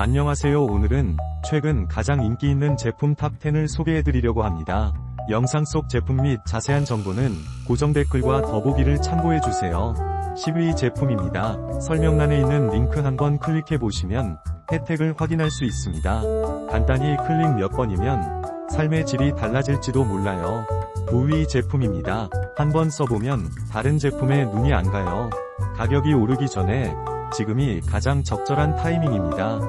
안녕하세요 오늘은 최근 가장 인기 있는 제품 탑10을 소개해드리려고 합니다. 영상 속 제품 및 자세한 정보는 고정 댓글과 더보기를 참고해주세요. 10위 제품입니다. 설명란에 있는 링크 한번 클릭해보시면 혜택을 확인할 수 있습니다. 간단히 클릭 몇 번이면 삶의 질이 달라질지도 몰라요. 5위 제품입니다. 한번 써보면 다른 제품에 눈이 안 가요. 가격이 오르기 전에 지금이 가장 적절한 타이밍입니다.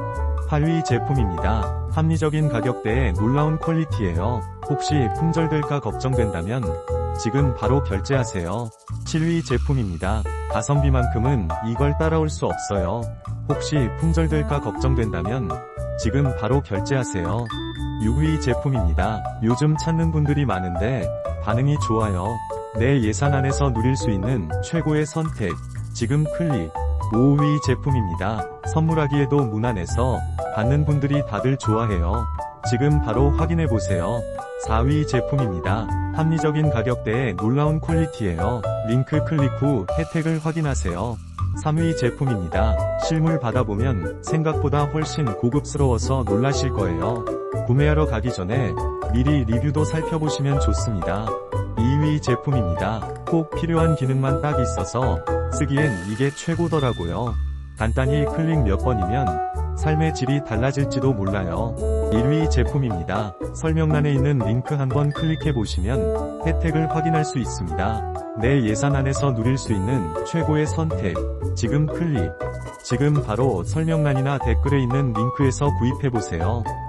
8위 제품입니다. 합리적인 가격대에 놀라운 퀄리티예요. 혹시 품절될까 걱정된다면 지금 바로 결제하세요. 7위 제품입니다. 가성비만큼은 이걸 따라올 수 없어요. 혹시 품절될까 걱정된다면 지금 바로 결제하세요. 6위 제품입니다. 요즘 찾는 분들이 많은데 반응이 좋아요. 내 예산 안에서 누릴 수 있는 최고의 선택. 지금 클릭. 5위 제품입니다. 선물하기에도 무난해서 받는 분들이 다들 좋아해요. 지금 바로 확인해보세요. 4위 제품입니다. 합리적인 가격대에 놀라운 퀄리티예요. 링크 클릭 후 혜택을 확인하세요. 3위 제품입니다. 실물 받아보면 생각보다 훨씬 고급스러워서 놀라실 거예요. 구매하러 가기 전에 미리 리뷰도 살펴보시면 좋습니다. 2위 제품입니다. 꼭 필요한 기능만 딱 있어서 쓰기엔 이게 최고더라고요. 간단히 클릭 몇 번이면 삶의 질이 달라질지도 몰라요. 1위 제품입니다. 설명란에 있는 링크 한번 클릭해 보시면 혜택을 확인할 수 있습니다. 내 예산 안에서 누릴 수 있는 최고의 선택. 지금 클릭. 지금 바로 설명란이나 댓글에 있는 링크에서 구입해 보세요.